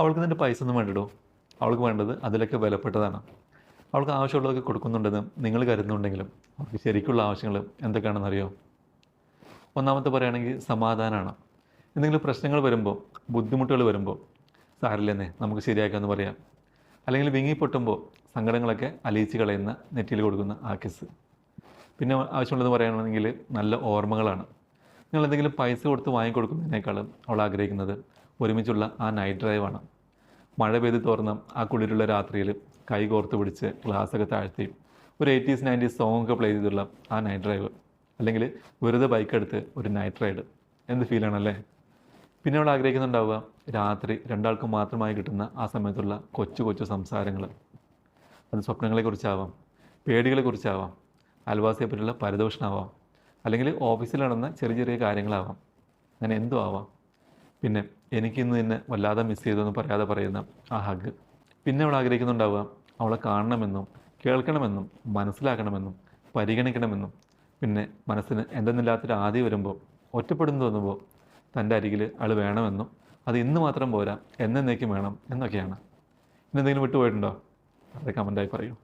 അവൾക്ക് നിന്റെ പൈസ ഒന്നും വേണ്ടിടോ? അവൾക്ക് വേണ്ടത് അതിലൊക്കെ വിലപ്പെട്ടതാണ്. അവൾക്ക് ആവശ്യമുള്ളതൊക്കെ കൊടുക്കുന്നുണ്ടെന്ന് നിങ്ങൾ കരുതുന്നുണ്ടെങ്കിലും അവൾക്ക് ശരിക്കുള്ള ആവശ്യങ്ങൾ എന്തൊക്കെയാണെന്ന് അറിയോ ഒന്നാമത്തെ പറയുകയാണെങ്കിൽ സമാധാനമാണ്. എന്തെങ്കിലും പ്രശ്നങ്ങൾ വരുമ്പോൾ ബുദ്ധിമുട്ടുകൾ വരുമ്പോൾ സാരില്ലെന്നേ നമുക്ക് ശരിയാക്കാമെന്ന് പറയാം. അല്ലെങ്കിൽ വിങ്ങി പൊട്ടുമ്പോൾ സങ്കടങ്ങളൊക്കെ അലിയിച്ച് കളയുന്ന നെറ്റിയിൽ കൊടുക്കുന്ന ആ കിസ് പിന്നെ ആവശ്യമുള്ളത് പറയുകയാണെങ്കിൽ നല്ല ഓർമ്മകളാണ്. നിങ്ങൾ എന്തെങ്കിലും പൈസ കൊടുത്ത് വാങ്ങിക്കൊടുക്കുന്നതിനേക്കാളും അവൾ ആഗ്രഹിക്കുന്നത് ഒരുമിച്ചുള്ള ആ നൈറ്റ് ഡ്രൈവാണ് മഴ പെയ്ത് തോർന്ന ആ കുളിരുള്ള രാത്രിയിൽ കൈ കോർത്ത് പിടിച്ച് ഗ്ലാസ്സൊക്കെ താഴ്ത്തി ഒരു എയ്റ്റീസ് നയന്റീസ് സോങ്ങൊക്കെ പ്ലേ ചെയ്തിട്ടുള്ള ആ നൈറ്റ് ഡ്രൈവ് അല്ലെങ്കിൽ വെറുതെ ബൈക്ക് എടുത്ത് ഒരു നൈറ്റ് റൈഡ് എന്ത് ഫീലാണല്ലേ പിന്നെ അവൾ ആഗ്രഹിക്കുന്നുണ്ടാവുക രാത്രി രണ്ടാൾക്കും മാത്രമായി കിട്ടുന്ന ആ സമയത്തുള്ള കൊച്ചു കൊച്ചു സംസാരങ്ങൾ. അത് സ്വപ്നങ്ങളെക്കുറിച്ചാവാം പേടികളെക്കുറിച്ചാവാം അയൽവാസിയെ പറ്റിയുള്ള പരദോഷണമാവാം അല്ലെങ്കിൽ ഓഫീസിൽ നടന്ന ചെറിയ ചെറിയ കാര്യങ്ങളാവാം. അങ്ങനെ എന്തും ആവാം. പിന്നെ എനിക്കിന്ന് നിന്നെ വല്ലാതെ മിസ് ചെയ്തെന്ന് പറയാതെ പറയുന്ന ആ ഹഗ് പിന്നെ അവൾ ആഗ്രഹിക്കുന്നുണ്ടാവുക. അവളെ കാണണമെന്നും കേൾക്കണമെന്നും മനസ്സിലാക്കണമെന്നും പരിഗണിക്കണമെന്നും. പിന്നെ മനസ്സിന് എന്തെന്നില്ലാത്തൊരു ആദ്യം വരുമ്പോൾ ഒറ്റപ്പെടുന്നു തോന്നുമ്പോൾ തന്റെ അരികിൽ ആൾ വേണമെന്നും അത് ഇന്ന് മാത്രം പോരാ എന്നേക്കും വേണം എന്നൊക്കെയാണ്. ഇന്നെന്തെങ്കിലും വിട്ടുപോയിട്ടുണ്ടോ? അത് കമന്റായി പറയൂ.